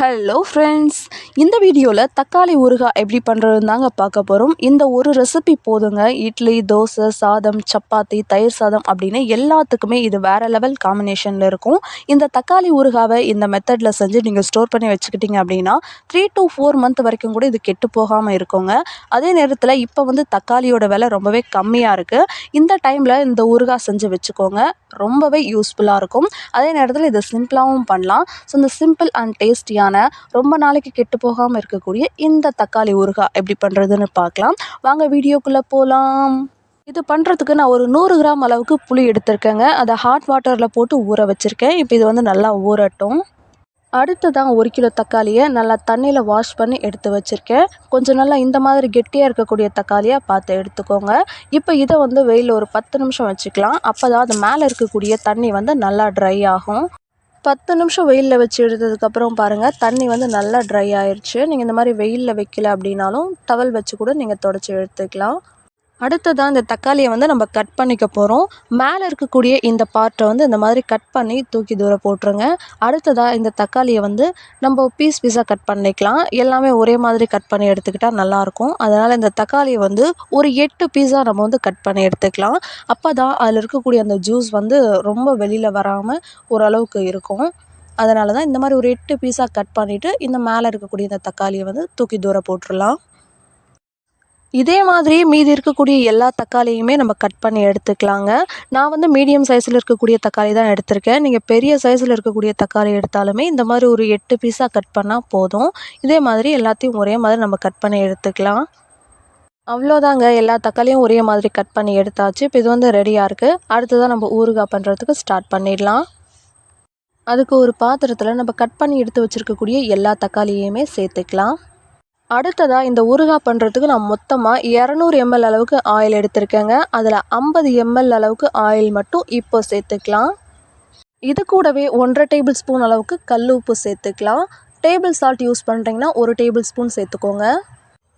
Hello friends இந்த வீடியோவில் தக்காளி ஊறுகாய் எப்படி பண்ணுறதுன்னு தாங்க பார்க்க போகிறோம் இந்த ஒரு ரெசிபி போதுங்க. இட்லி தோசை சாதம் சப்பாத்தி தயிர் சாதம் அப்படின்னு எல்லாத்துக்குமே இது வேறு லெவல் காம்பினேஷனில் இருக்கும். இந்த தக்காளி ஊறுகாவை இந்த மெத்தடில் செஞ்சு நீங்கள் ஸ்டோர் பண்ணி வச்சுக்கிட்டிங்க அப்படின்னா த்ரீ டு ஃபோர் மந்த் வரைக்கும் கூட இது கெட்டு போகாமல் இருக்குங்க. அதே நேரத்தில் இப்போ வந்து தக்காளியோட விலை ரொம்பவே கம்மியாக இருக்குது இந்த டைமில் இந்த ஊறுகாய் செஞ்சு வச்சுக்கோங்க. ரொம்பவே யூஸ்ஃபுல்லாக இருக்கும். அதே நேரத்தில் இதை சிம்பிளாகவும் பண்ணலாம். ஸோ இந்த சிம்பிள் அண்ட் டேஸ்டியான ரொம்ப நாளைக்கு கெட்டு போகாமல் இருக்கக்கூடிய இந்த தக்காளி ஊறுகாய் எப்படி பண்ணுறதுன்னு பார்க்கலாம். வாங்க வீடியோக்குள்ளே போகலாம் இது பண்ணுறதுக்கு நான் ஒரு நூறு கிராம் அளவுக்கு புளி எடுத்திருக்கேங்க. அதை ஹாட் வாட்டரில் போட்டு ஊற வச்சுருக்கேன். இப்போ இது வந்து நல்லா ஊறட்டும். அடுத்ததான் ஒரு கிலோ தக்காளியை நல்லா தண்ணியில் வாஷ் பண்ணி எடுத்து வச்சுருக்கேன். கொஞ்சம் நல்லா இந்த மாதிரி கெட்டியாக இருக்கக்கூடிய தக்காளியாக பார்த்து எடுத்துக்கோங்க. இப்போ இதை வந்து வெயிலில் ஒரு பத்து நிமிஷம் வச்சுக்கலாம். அப்போ தான் அது மேலே இருக்கக்கூடிய தண்ணி வந்து நல்லா ட்ரை ஆகும். பத்து நிமிஷம் வெயிலில் வச்சு எடுத்ததுக்கப்புறம் பாருங்கள் தண்ணி வந்து நல்லா ட்ரை ஆயிடுச்சு நீங்கள் இந்த மாதிரி வெயிலில் வைக்கல அப்படின்னாலும் டவல் வச்சு கூட நீங்கள் தொடச்சி எடுத்துக்கலாம். அடுத்ததாக இந்த தக்காளியை வந்து நம்ம கட் பண்ணிக்க போகிறோம் மேலே இருக்கக்கூடிய இந்த பார்ட்டை வந்து இந்த மாதிரி கட் பண்ணி தூக்கி தூரம் போட்டுருங்க. அடுத்ததாக இந்த தக்காளியை வந்து நம்ம பீஸ் பீஸாக கட் பண்ணிக்கலாம். எல்லாமே ஒரே மாதிரி கட் பண்ணி எடுத்துக்கிட்டால் நல்லாயிருக்கும் அதனால் இந்த தக்காளியை வந்து ஒரு எட்டு பீஸாக நம்ம வந்து கட் பண்ணி எடுத்துக்கலாம். அப்போ தான் அதில் இருக்கக்கூடிய அந்த ஜூஸ் வந்து ரொம்ப வெளியில் வராமல் ஓரளவுக்கு இருக்கும். அதனால தான் இந்த மாதிரி ஒரு எட்டு பீஸாக கட் பண்ணிவிட்டு இந்த மேலே இருக்கக்கூடிய இந்த தக்காளியை வந்து தூக்கி தூரம் போட்டுடலாம் இதே மாதிரி மீதி இருக்கக்கூடிய எல்லா தக்காளியுமே நம்ம கட் பண்ணி எடுத்துக்கலாங்க. நான் வந்து மீடியம் சைஸில் இருக்கக்கூடிய தக்காளி தான் எடுத்திருக்கேன். நீங்கள் பெரிய சைஸில் இருக்கக்கூடிய தக்காளி எடுத்தாலுமே இந்த மாதிரி ஒரு எட்டு பீஸாக கட் பண்ணால் போதும். இதே மாதிரி எல்லாத்தையும் ஒரே மாதிரி நம்ம கட் பண்ணி எடுத்துக்கலாம். அவ்வளோதாங்க. எல்லா தக்காளியும் ஒரே மாதிரி கட் பண்ணி எடுத்தாச்சு. இப்போ இது வந்து ரெடியாக இருக்குது அடுத்ததான் நம்ம ஊறுகாய் பண்ணுறதுக்கு ஸ்டார்ட் பண்ணிடலாம். அதுக்கு ஒரு பாத்திரத்தில் நம்ம கட் பண்ணி எடுத்து வச்சுருக்கக்கூடிய எல்லா தக்காளியுமே சேர்த்துக்கலாம். அடுத்ததாக இந்த ஊறுகாய் பண்ணுறதுக்கு நான் மொத்தமாக இரநூறு எம்எல் அளவுக்கு ஆயில் எடுத்திருக்கேங்க. அதில் ஐம்பது எம்எல் அளவுக்கு ஆயில் மட்டும் இப்போ சேர்த்துக்கலாம். இது கூடவே ஒன்றரை டேபிள் ஸ்பூன் அளவுக்கு கல் உப்பு சேர்த்துக்கலாம். டேபிள் சால்ட் யூஸ் பண்ணுறீங்கன்னா ஒரு டேபிள் ஸ்பூன் சேர்த்துக்கோங்க.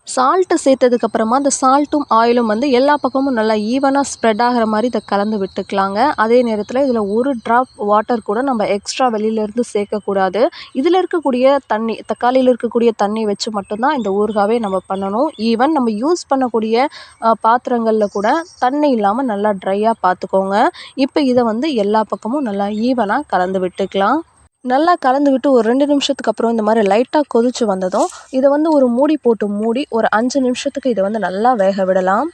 சால்ட்டு சேர்த்ததுக்கப்புறமா அந்த சால்ட்டும் ஆயிலும் வந்து எல்லா பக்கமும் நல்லா ஈவனாக ஸ்ப்ரெட் ஆகிற மாதிரி இதை கலந்து விட்டுக்கலாங்க. அதே நேரத்தில் இதில் ஒரு ட்ராப் வாட்டர் கூட நம்ம எக்ஸ்ட்ரா வெளியிலேருந்து சேர்க்கக்கூடாது. இதில் இருக்கக்கூடிய தண்ணி தக்காளியில் இருக்கக்கூடிய தண்ணி வச்சு மட்டும்தான் இந்த ஊறுகாவே நம்ம பண்ணணும். ஈவன் நம்ம யூஸ் பண்ணக்கூடிய பாத்திரங்களில் கூட தண்ணி இல்லாமல் நல்லா ட்ரையாக பார்த்துக்கோங்க. இப்போ இதை வந்து எல்லா பக்கமும் நல்லா ஈவனாக கலந்து விட்டுக்கலாம். நல்லா கலந்து விட்டு ஒரு ரெண்டு நிமிஷத்துக்கு அப்புறம் இந்த மாதிரி லைட்டாக கொதிச்சு வந்ததும் இதை வந்து ஒரு மூடி போட்டு மூடி ஒரு அஞ்சு நிமிஷத்துக்கு இதை வந்து நல்லா வேக விடலாம்.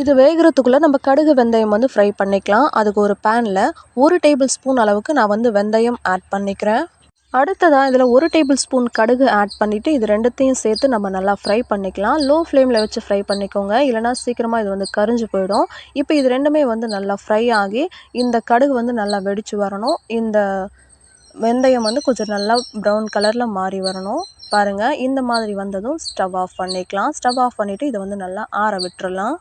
இது வேகிறதுக்குள்ளே நம்ம கடுகு வெந்தயம் வந்து ஃப்ரை பண்ணிக்கலாம். அதுக்கு ஒரு பேனில் ஒரு டேபிள் ஸ்பூன் அளவுக்கு நான் வந்து வெந்தயம் ஆட் பண்ணிக்கிறேன். அடுத்ததாக இதில் ஒரு டேபிள் ஸ்பூன் கடுகு ஆட் பண்ணிவிட்டு இது ரெண்டுத்தையும் சேர்த்து நம்ம நல்லா ஃப்ரை பண்ணிக்கலாம். லோ ஃப்ளேமில் வச்சு ஃப்ரை பண்ணிக்கோங்க. இல்லைனா சீக்கிரமாக இது வந்து கரிஞ்சு போயிடும். இப்போ இது ரெண்டுமே வந்து நல்லா ஃப்ரை ஆகி இந்த கடுகு வந்து நல்லா வெடித்து வரணும். இந்த வெந்தயம் வந்து கொஞ்சம் நல்லா ப்ரௌன் கலரில் மாறி வரணும். பாருங்கள் இந்த மாதிரி வந்ததும் ஸ்டவ் ஆஃப் பண்ணிக்கலாம். ஸ்டவ் ஆஃப் பண்ணிவிட்டு இதை வந்து நல்லா ஆற விட்டுறலாம்.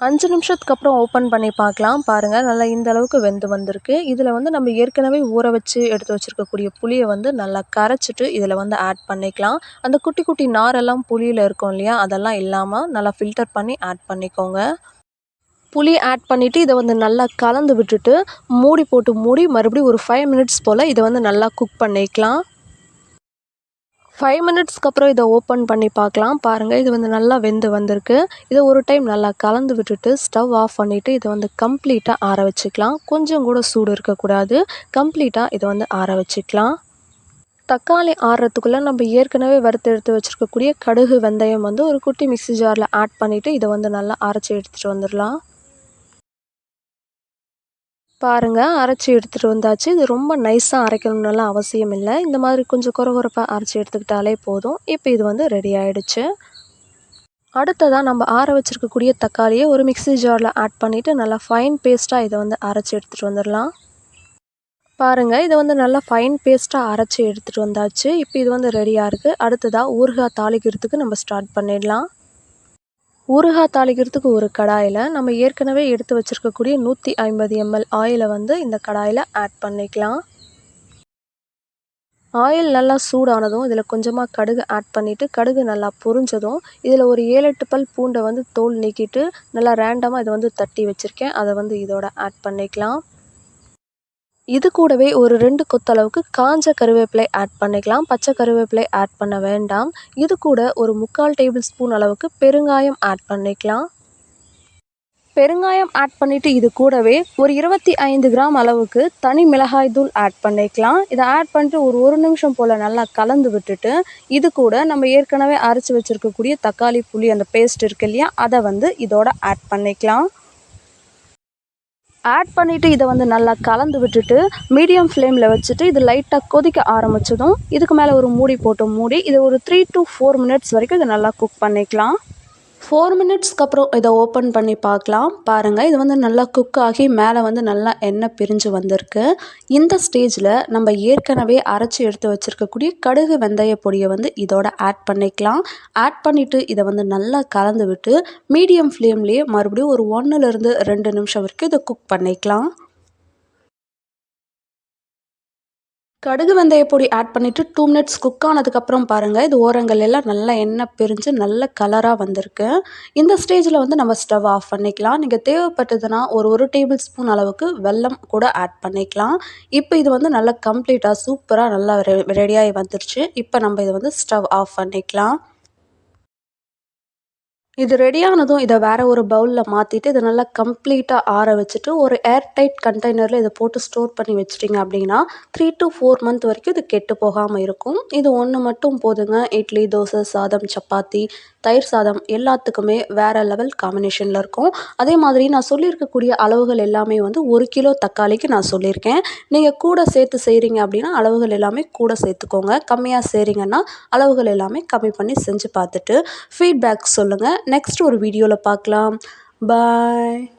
அஞ்சு நிமிஷத்துக்கு அப்புறம் ஓப்பன் பண்ணி பார்க்கலாம். பாருங்கள் நல்லா இந்த அளவுக்கு வெந்து வந்திருக்கு. இதில் வந்து நம்ம ஏற்கனவே ஊற வச்சு எடுத்து வச்சுருக்கக்கூடிய புளியை வந்து நல்லா கரைச்சிட்டு இதில் வந்து ஆட் பண்ணிக்கலாம். அந்த குட்டி குட்டி நாரெல்லாம் புளியில் இருக்கும் இல்லையா? அதெல்லாம் இல்லாமல் நல்லா ஃபில்டர் பண்ணி ஆட் பண்ணிக்கோங்க. புளி ஆட் பண்ணிவிட்டு இதை வந்து நல்லா கலந்து விட்டுட்டு மூடி போட்டு மூடி மறுபடியும் ஒரு ஃபைவ் மினிட்ஸ் போல் இதை வந்து நல்லா குக் பண்ணிக்கலாம். ஃபைவ் மினிட்ஸ்க்கு அப்புறம் இதை ஓப்பன் பண்ணி பார்க்கலாம். பாருங்கள் இது வந்து நல்லா வெந்து வந்திருக்கு. இதை ஒரு டைம் நல்லா கலந்து விட்டுட்டு ஸ்டவ் ஆஃப் பண்ணிவிட்டு இதை வந்து கம்ப்ளீட்டாக ஆற வச்சுக்கலாம். கொஞ்சம் கூட சூடு இருக்கக்கூடாது. கம்ப்ளீட்டாக இதை வந்து ஆற வச்சுக்கலாம். தக்காளி ஆறுறதுக்குள்ளே நம்ம ஏற்கனவே வறுத்து எடுத்து வச்சுருக்கக்கூடிய கடுகு வெந்தயம் வந்து ஒரு குட்டி மிக்சி ஜாரில் ஆட் பண்ணிவிட்டு இதை வந்து நல்லா அரைச்சி எடுத்துகிட்டு வந்துடலாம். பாருங்கள் அரைச்சி எடுத்துகிட்டு வந்தாச்சு. இது ரொம்ப நைஸாக அரைக்கணும்னுலாம் அவசியம் இல்லை. இந்த மாதிரி கொஞ்சம் குறகுறப்பாக அரைச்சி எடுத்துக்கிட்டாலே போதும். இப்போ இது வந்து ரெடி ஆகிடுச்சு அடுத்ததாக நம்ம ஆற வச்சுருக்கக்கூடிய தக்காளியை ஒரு மிக்ஸி ஜாரில் ஆட் பண்ணிவிட்டு நல்லா ஃபைன் பேஸ்ட்டாக இதை வந்து அரைச்சி எடுத்துகிட்டு வந்துடலாம். பாருங்கள் இதை வந்து நல்லா ஃபைன் பேஸ்ட்டாக அரைச்சி எடுத்துகிட்டு வந்தாச்சு. இப்போ இது வந்து ரெடியாக இருக்குது அடுத்ததாக ஊறுகாய் தாளிக்கிறதுக்கு நம்ம ஸ்டார்ட் பண்ணிடலாம். ஊறுகாய் தாளிக்கிறதுக்கு ஒரு கடாயில் நம்ம ஏற்கனவே எடுத்து வச்சுருக்கக்கூடிய நூற்றி ஐம்பது எம்எல் ஆயிலை வந்து இந்த கடாயில் ஆட் பண்ணிக்கலாம். ஆயில் நல்லா சூடானதும் இதில் கொஞ்சமாக கடுகு ஆட் பண்ணிவிட்டு கடுகு நல்லா பொரிஞ்சதும் இதில் ஒரு ஏழு எட்டு பல் பூண்டை வந்து தோல் நீக்கிட்டு நல்லா ரேண்டமாக இதை வந்து தட்டி வச்சுருக்கேன். அதை வந்து இதோட ஆட் பண்ணிக்கலாம். இது கூடவே ஒரு ரெண்டு கொத்தளவுக்கு காஞ்ச கருவேப்பிலை ஆட் பண்ணிக்கலாம். பச்சை கருவேப்பிலை ஆட் பண்ண வேண்டாம். இது கூட ஒரு முக்கால் டேபிள் ஸ்பூன் அளவுக்கு பெருங்காயம் ஆட் பண்ணிக்கலாம். பெருங்காயம் ஆட் பண்ணிவிட்டு இது கூடவே ஒரு இருபத்தி ஐந்து கிராம் அளவுக்கு தனி மிளகாய் தூள் ஆட் பண்ணிக்கலாம். இதை ஆட் பண்ணிட்டு ஒரு ஒரு நிமிஷம் போல் நல்லா கலந்து விட்டுட்டு இது கூட நம்ம ஏற்கனவே அரைச்சி வச்சுருக்கக்கூடிய தக்காளி புளி அந்த பேஸ்ட் இருக்கு இல்லையா அதை வந்து இதோட ஆட் பண்ணிக்கலாம். ஆட் பண்ணிவிட்டு இதை வந்து நல்லா கலந்து விட்டுட்டு மீடியம் ஃப்ளேமில் வச்சுட்டு இது லைட்டாக கொதிக்க ஆரம்பித்ததும் இதுக்கு மேலே ஒரு மூடி போட்டு மூடி இதை ஒரு த்ரீ டு ஃபோர் மினிட்ஸ் வரைக்கும் இதை நல்லா குக் பண்ணிக்கலாம். ஃபோர் மினிட்ஸ்க்கு அப்புறம் இதை ஓப்பன் பண்ணி பார்க்கலாம். பாருங்கள் இது வந்து நல்லா குக் ஆகி மேலே வந்து நல்லா எண்ணெய் பிரிஞ்சு வந்திருக்கு. இந்த ஸ்டேஜில் நம்ம ஏற்கனவே அரைச்சி எடுத்து வச்சுருக்கக்கூடிய கடுகு வெந்தய பொடியை வந்து இதோட ஆட் பண்ணிக்கலாம். ஆட் பண்ணிவிட்டு இதை வந்து நல்லா கலந்து விட்டு மீடியம் ஃப்ளேம்லேயே மறுபடியும் ஒரு ஒன்றுலேருந்து ரெண்டு நிமிஷம் வரைக்கும் இதை குக் பண்ணிக்கலாம். கடுகு வெந்தய பொடி ஆட் பண்ணிவிட்டு டூ மினிட்ஸ் குக் ஆனதுக்கப்புறம் பாருங்கள் இது ஓரங்கள் எல்லாம் நல்லா எண்ணெய் பிரிஞ்சு நல்ல கலராக வந்திருக்கு. இந்த ஸ்டேஜில் வந்து நம்ம ஸ்டவ் ஆஃப் பண்ணிக்கலாம். நீங்கள் தேவைப்பட்டதுன்னா ஒரு ஒரு டேபிள் ஸ்பூன் அளவுக்கு வெல்லம் கூட ஆட் பண்ணிக்கலாம். இப்போ இது வந்து நல்லா கம்ப்ளீட்டாக சூப்பராக நல்லா ரெ ரெடியாகி வந்துருச்சு. இப்போ நம்ம இதை வந்து ஸ்டவ் ஆஃப் பண்ணிக்கலாம். இது ரெடியானதும் இதை வேறு ஒரு பவுலில் மாற்றிட்டு இதை நல்லா கம்ப்ளீட்டாக ஆற வச்சுட்டு ஒரு ஏர் டைட் கண்டெய்னரில் இதை போட்டு ஸ்டோர் பண்ணி வச்சிட்டிங்க அப்படின்னா த்ரீ டு ஃபோர் மந்த் வரைக்கும் இது கெட்டு போகாமல் இருக்கும். இது ஒன்று மட்டும் போதுங்க. இட்லி தோசை சாதம் சப்பாத்தி தயிர் சாதம் எல்லாத்துக்குமே வேறு லெவல் காம்பினேஷனில் இருக்கும். அதே மாதிரி நான் சொல்லியிருக்கக்கூடிய அளவுகள் எல்லாமே வந்து ஒரு கிலோ தக்காளிக்கு நான் சொல்லியிருக்கேன். நீங்கள் கூட சேர்த்து செய்கிறீங்க அப்படின்னா அளவுகள் எல்லாமே கூட சேர்த்துக்கோங்க. கம்மியாக செய்கிறீங்கன்னா அளவுகள் எல்லாமே கம்மி பண்ணி செஞ்சு பார்த்துட்டு ஃபீட்பேக் சொல்லுங்கள் நெக்ஸ்ட் ஒரு வீடியோவில் பார்க்கலாம். பாய்